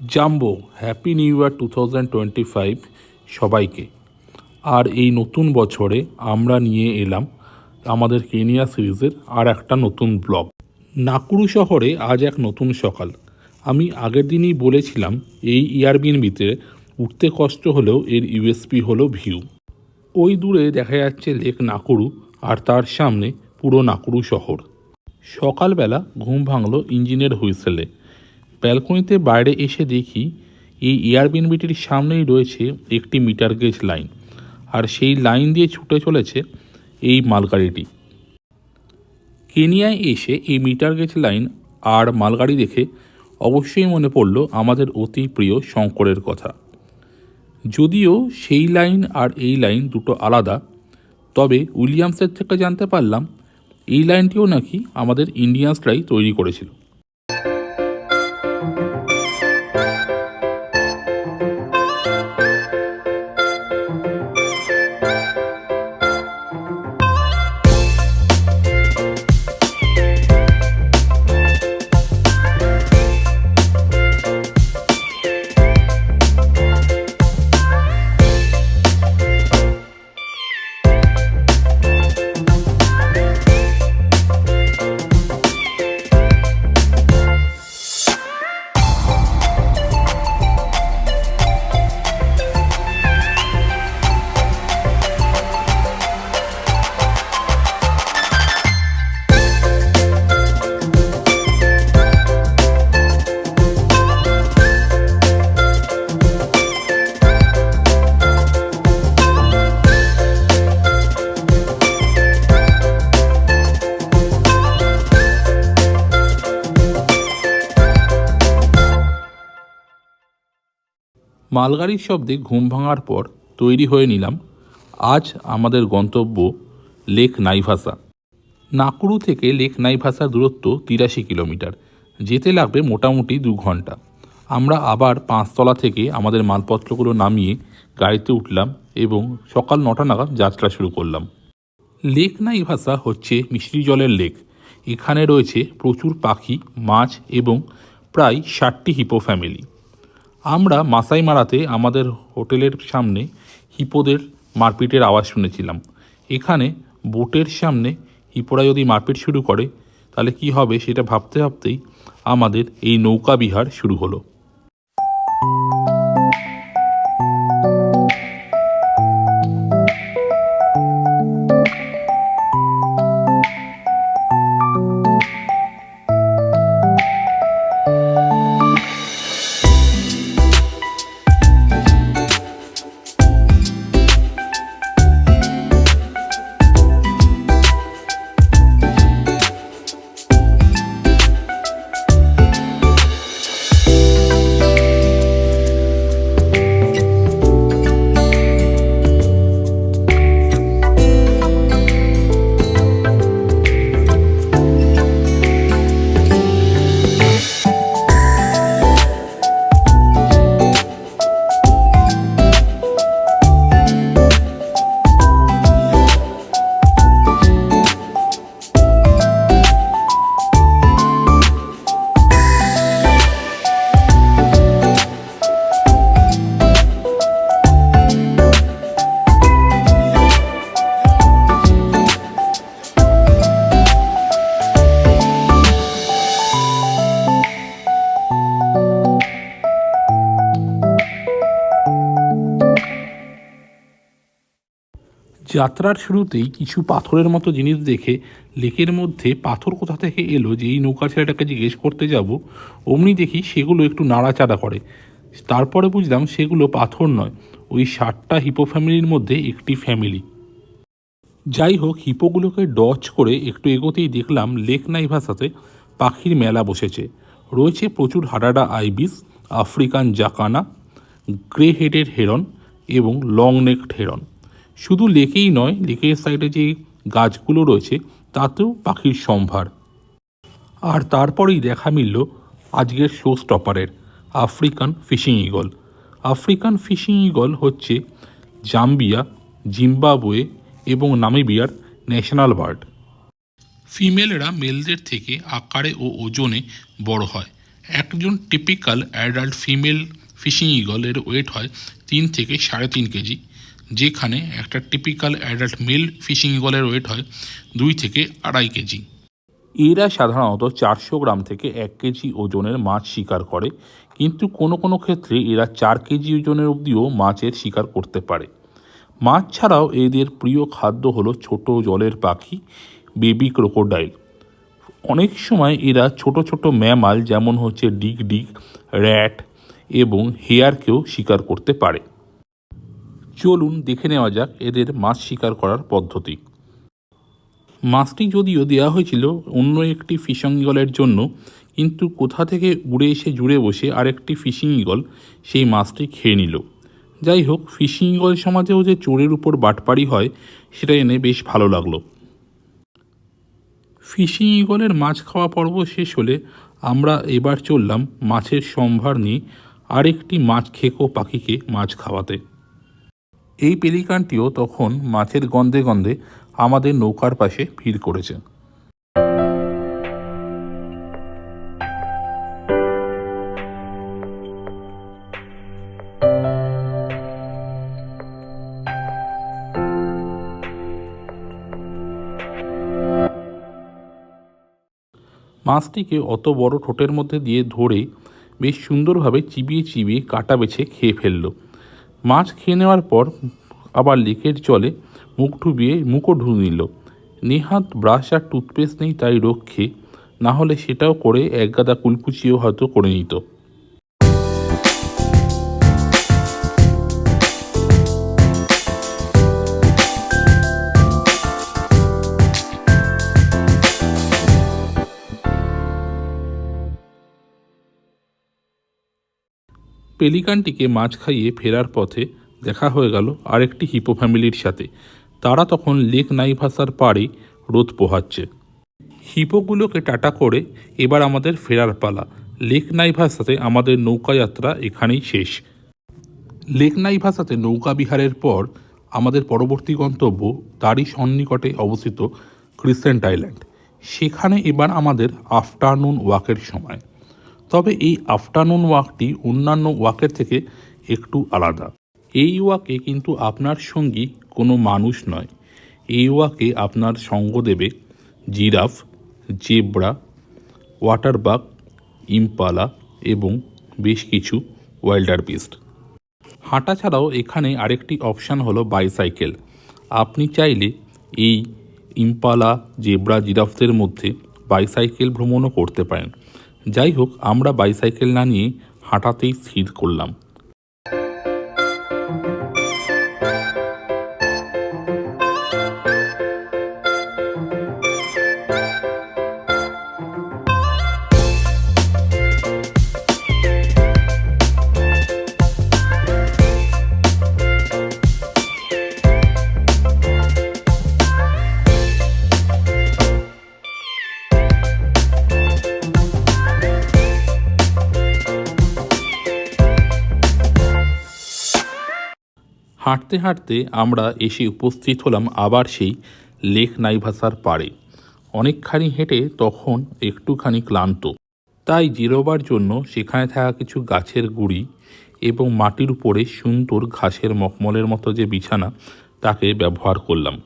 Jumbo, happy new year two thousand twenty five সবাইকে। আর এই নতুন বছরে আমরা নিয়ে এলাম আমাদের কেনিয়া সিরিজের আর একটা নতুন ব্লগ। নাকুরু শহরে আজ এক নতুন সকাল। আমি আগের দিনই বলেছিলাম, এই ইয়ারবিনবিতে উঠতে কষ্ট হলেও এর ইউএসপি হলো ভিউ। ওই দূরে দেখা যাচ্ছে লেক নাকুরু আর তার সামনে পুরো নাকুরু শহর। সকালবেলা ঘুম ভাঙলো ইঞ্জিনের হুইসেলে। ব্যালকনিতে বাইরে এসে দেখি এই এয়ারবিনবিটির সামনেই রয়েছে একটি মিটার গেজ লাইন আর সেই লাইন দিয়ে ছুটে চলেছে এই মালগাড়িটি। কেনিয়ায় এসে এই মিটার গেজ লাইন আর মালগাড়ি দেখে অবশ্যই মনে পড়ল আমাদের অতি প্রিয় শঙ্করের কথা। যদিও সেই লাইন আর এই লাইন দুটো আলাদা, তবে উইলিয়ামসের থেকে জানতে পারলাম এই লাইনটিও নাকি আমাদের ইন্ডিয়ানসরাই তৈরি করেছিল। মালগাড়ির শব্দে ঘুম ভাঙার পর তৈরি হয়ে নিলাম আজ আমাদের গন্তব্য লেক নাইভাসা। নাকুরু থেকে লেক নাইভাসার দূরত্ব তিরাশি কিলোমিটার। যেতে লাগবে মোটামুটি দু ঘণ্টা। আমরা আবার পাঁচতলা থেকে আমাদের মালপত্রগুলো নামিয়ে গাড়িতে উঠলাম এবং সকাল নটা নাগাদ যাত্রা শুরু করলাম। লেক নাইভাসা হচ্ছে মিষ্টি জলের লেক। এখানে রয়েছে প্রচুর পাখি, মাছ এবং প্রায় ষাটটি হিপো ফ্যামিলি আমরা মাসাই মারাতে আমাদের হোটেলের সামনে হিপোদের মারপিটের আওয়াজ শুনেছিলাম। এখানে বোটের সামনে হিপোরা যদি মারপিট শুরু করে, তাহলে কি হবে সেটা ভাবতে ভাবতেই আমাদের এই নৌকা বিহার শুরু হলো। যাত্রার শুরুতেই কিছু পাথরের মতো জিনিস দেখে লেকের মধ্যে পাথর কোথা থেকে এলো যে এই নৌকা ছেলেটাকে জিজ্ঞেস করতে যাব, অমনি দেখি সেগুলো একটু নাড়াচাড়া করে। তারপরে বুঝলাম সেগুলো পাথর নয়, ওই ষাটটা হিপো ফ্যামিলির মধ্যে একটি ফ্যামিলি। যাই হোক, হিপোগুলোকে ডচ করে একটু এগোতেই দেখলাম লেক নাই ভাষাতে পাখির মেলা বসেছে। রয়েছে প্রচুর hadada ibis, African jacana grey হেডের heron এবং লং নেকড হেরন। শুধু লেকেই নয়, লেকের সাইডে যে গাছগুলো রয়েছে, তাতেও পাখির সম্ভার। আর তারপরেই দেখা মিলল আজকের show স্টপারের African fishing eagle African fishing eagle হচ্ছে জাম্বিয়া জিম্বাবুয়ে এবং নামিবিয়ার ন্যাশনাল বার্ড ফিমেলরা মেলদের থেকে আকারে ও ওজনে বড় হয়। একজন টিপিক্যাল অ্যাডাল্ট ফিমেল ফিশিং ইগলের ওয়েট হয় তিন থেকে সাড়ে তিন কেজি। যেখানে একটা টিপিক্যাল অ্যাডাল্ট মেল ফিশিং ইগলের ওয়েট হয় দুই থেকে আড়াই কেজি। এরা সাধারণত চারশো গ্রাম থেকে এক কেজি ওজনের মাছ শিকার করে, কিন্তু কোনো কোনো ক্ষেত্রে এরা চার কেজি ওজনের অবধিও মাছের শিকার করতে পারে। মাছ ছাড়াও এদের প্রিয় খাদ্য হলো ছোট জলের পাখি, বেবি ক্রোকোডাইল। অনেক সময় এরা ছোট ছোট ম্যামাল যেমন হচ্ছে ডিগ ডিগ র্যাট এবং হেয়ারকেও শিকার করতে পারে। চলুন দেখে নেওয়া যাক এদের মাছ শিকার করার পদ্ধতি। মাছটি যদিও দেওয়া হয়েছিল অন্য একটি ফিশিং ইগলের জন্য, কিন্তু কোথা থেকে উড়ে এসে জুড়ে বসে আরেকটি ফিশিং ইগল সেই মাছটি খেয়ে নিল। যাই হোক, ফিশিং ইগল সমাজেও যে চোরের উপর বাটপাড়ি হয়, সেটা এনে বেশ ভালো লাগল। ফিশিং ইগলের মাছ খাওয়া পর্ব শেষ হলে আমরা এবার চললাম মাছের সম্ভার নিয়ে আরেকটি মাছ খেকো পাখিকে মাছ খাওয়াতে। এই পেলিকানটিও তখন মাছের গন্ধে গন্ধে আমাদের নৌকার পাশে ভিড় করেছে। মাছটিকে অত বড় ঠোঁটের মধ্যে দিয়ে ধরে বেশ সুন্দরভাবে চিবিয়ে চিবিয়ে কাটা বেছে খেয়ে ফেলল। মাছ খেয়ে নেওয়ার পর আবার লেকের চলে মুখ ডুবিয়ে মুখও ঢুকে নিল। নেহাত ব্রাশ আর টুথপেস্ট নেই তাই রক্ষে, না হলে সেটাও করে একগাদা কুলকুচিও হয়তো করে নিত। পেলিকানটিকে মাছ খাইয়ে ফেরার পথে দেখা হয়ে গেল আরেকটি হিপো ফ্যামিলির সাথে। তারা তখন লেক নাইভাসার পাড়ে রোদ পোহাচ্ছে। হিপোগুলোকে টাটা করে এবার আমাদের ফেরার পালা। লেক নাইভাসাতে আমাদের নৌকা যাত্রা এখানেই শেষ। লেক নাইভাসাতে নৌকা বিহারের পর আমাদের পরবর্তী গন্তব্য তারই সন্নিকটে অবস্থিত ক্রিসেন্ট আইল্যান্ড। সেখানে এবার আমাদের আফটারনুন ওয়াকের সময়। তবে এই আফটারনুন ওয়াকটি অন্যান্য ওয়াকের থেকে একটু আলাদা। এই ওয়াকে কিন্তু আপনার সঙ্গী কোনো মানুষ নয়। এই ওয়াকে আপনার সঙ্গ দেবে জিরাফ, জেব্রা ওয়াটারবাগ ইম্পালা এবং বেশ কিছু ওয়াইল্ডার বিস্ট। হাঁটা ছাড়াও এখানে আরেকটি অপশান হলো বাইসাইকেল। আপনি চাইলে এই ইম্পালা, জেব্রা, জিরাফদের মধ্যে বাইসাইকেল ভ্রমণও করতে পারেন। যাই হোক আমরা বাইসাইকেল না নিয়ে হাঁটাতেই স্থির করলাম। হাঁটতে হাঁটতে আমরা এসে উপস্থিত হলাম আবার সেই লেক নাইভাসার পাড়ে। অনেকখানি হেঁটে তখন একটুখানি ক্লান্ত। তাই জিরোবার জন্য সেখানে থাকা কিছু গাছের গুঁড়ি এবং মাটির উপরে সুন্দর ঘাসের মখমলের মতো যে বিছানা, তাকে ব্যবহার করলাম।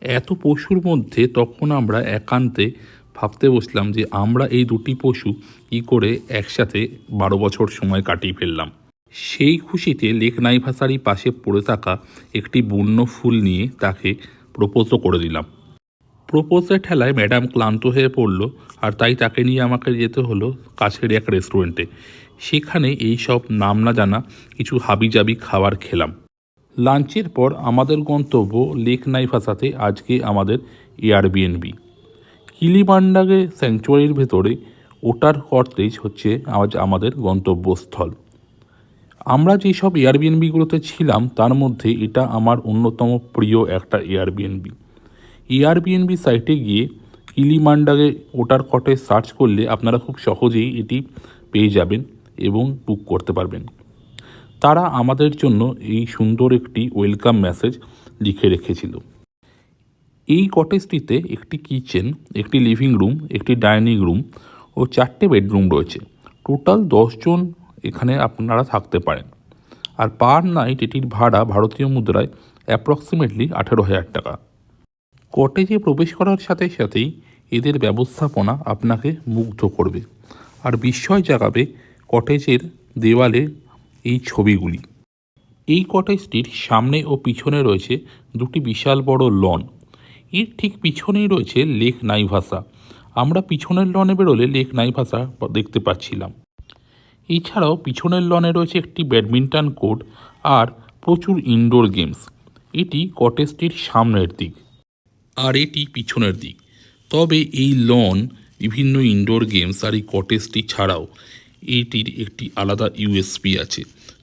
এত পশুর মধ্যে তখন আমরা একান্তে ভাবতে বসলাম যে আমরা এই দুটি পশু কী করে একসাথে বারো বছর সময় কাটিয়ে ফেললাম। সেই খুশিতে লেক নাইভাসারি পাশে পড়ে থাকা একটি বন্য ফুল নিয়ে তাকে প্রপোজও করে দিলাম। প্রপোজের ঠেলায় ম্যাডাম ক্লান্ত হয়ে পড়ল আর তাই তাকে নিয়ে আমাকে যেতে হলো কাছের এক রেস্টুরেন্টে। সেখানে এই সব নাম না জানা কিছু হাবিজাবি খাবার খেলাম। লাঞ্চের পর আমাদের গন্তব্য লেক নাইভাসাতে, আজকে আমাদের এয়ারবিএনবি কিলিমান্ডাগে স্যাংচুয়ারির ভেতরে ওটার কর্তেজ হচ্ছে আজ আমাদের গন্তব্যস্থল। আমরা যেসব এয়ারবিএনবিগুলোতে ছিলাম, তার মধ্যে এটা আমার অন্যতম প্রিয় একটা এয়ারবিএনবি এয়ারবিএনবি সাইটে গিয়ে কিলিমান্ডাগে ওটার কটে সার্চ করলে আপনারা খুব সহজেই এটি পেয়ে যাবেন এবং বুক করতে পারবেন। তারা আমাদের জন্য এই সুন্দর একটি ওয়েলকাম মেসেজ লিখে রেখেছিল। এই কটেজটিতে একটি কিচেন একটি লিভিং রুম একটি ডাইনিং রুম ও চারটে বেডরুম রয়েছে। টোটাল দশজন এখানে আপনারা থাকতে পারেন। আর পার নাইট এটির ভাড়া ভারতীয় মুদ্রায় অ্যাপ্রক্সিমেটলি আঠেরো হাজার টাকা। কটেজে প্রবেশ করার সাথে সাথেই এদের ব্যবস্থাপনা আপনাকে মুগ্ধ করবে আর বিস্ময় জাগাবে কটেজের দেওয়ালে এই ছবিগুলি। এই কটেজটির সামনে ও পিছনে রয়েছে দুটি বিশাল বড় লন। এর ঠিক পিছনেই রয়েছে লেক নাইভাসা। আমরা পিছনের লনে বেরোলে লেক নাইভাসা দেখতে পাচ্ছিলাম। এছাড়াও পিছনের লনে রয়েছে একটি ব্যাডমিন্টন কোর্ট আর প্রচুর ইনডোর গেমস এটি কটেজটির সামনের দিক আর এটি পিছনের দিক। তবে এই লন বিভিন্ন ইনডোর গেমস আর এই কটেজটি ছাড়াও এটির একটি আলাদা ইউএসপি আছে,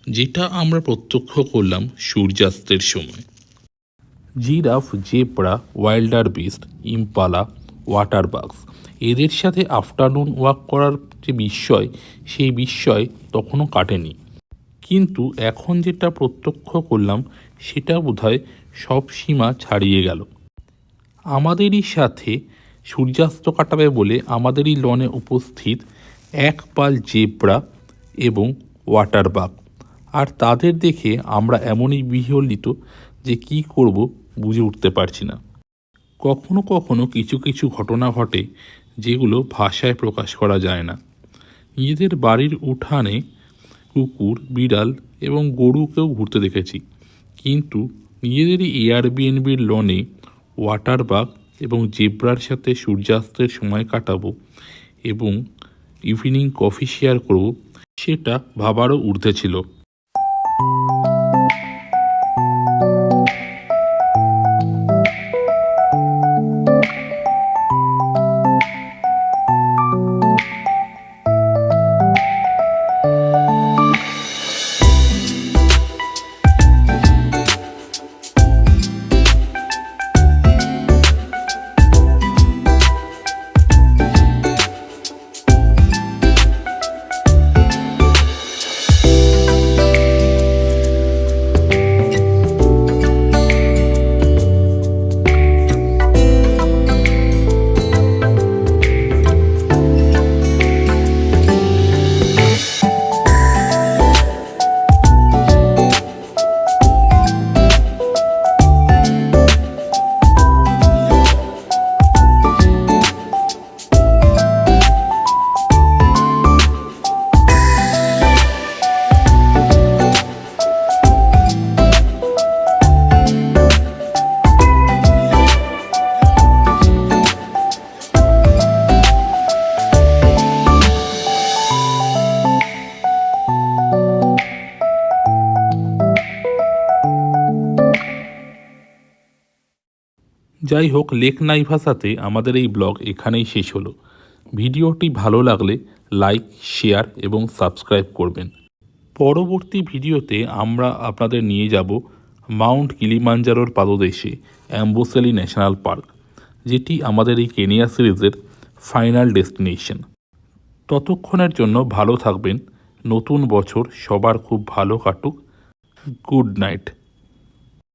যেটা আমরা প্রত্যক্ষ করলাম সূর্যাস্তের সময়। Giraffe zebra wildebeest impala water bucks. এদের সাথে আফটারনুন ওয়াক করার যে বিস্ময়, সেই বিস্ময় তখনও কাটেনি। কিন্তু এখন যেটা প্রত্যক্ষ করলাম, সেটা বোধহয় সব সীমা ছাড়িয়ে গেল। আমাদেরই সাথে সূর্যাস্ত কাটাবে বলে আমাদেরই লনে উপস্থিত এক পাল জেব্রা এবং ওয়াটার বাগ। আর তাদের দেখে আমরা এমনই বিহলিত যে কি করব বুঝে উঠতে পারছি না। কখনো কখনো কিছু কিছু ঘটনা ঘটে যেগুলো ভাষায় প্রকাশ করা যায় না। নিজেদের বাড়ির উঠানে কুকুর, বিড়াল এবং গরুকেও ঘুরতে দেখেছি। কিন্তু নিজেদেরই এয়ারবিএনবির লনে ওয়াটার বাগ এবং জেব্রার সাথে সূর্যাস্তের সময় কাটাবো এবং ইভিনিং কফি শেয়ার করব, সেটা ভাবারও ঊর্ধ্বে ছিল। যাই হোক লেক নাই ভাষাতে আমাদের এই ব্লগ এখানেই শেষ হলো। ভিডিওটি ভালো লাগলে লাইক, শেয়ার এবং সাবস্ক্রাইব করবেন। পরবর্তী ভিডিওতে আমরা আপনাদের নিয়ে যাব মাউন্ট কিলিমাঞ্জারোর পাদদেশে, অ্যাম্বোসেলি ন্যাশনাল পার্ক, যেটি আমাদের এই কেনিয়া সিরিজের ফাইনাল ডেস্টিনেশন। ততক্ষণের জন্য ভালো থাকবেন। নতুন বছর সবার খুব ভালো কাটুক। Good night.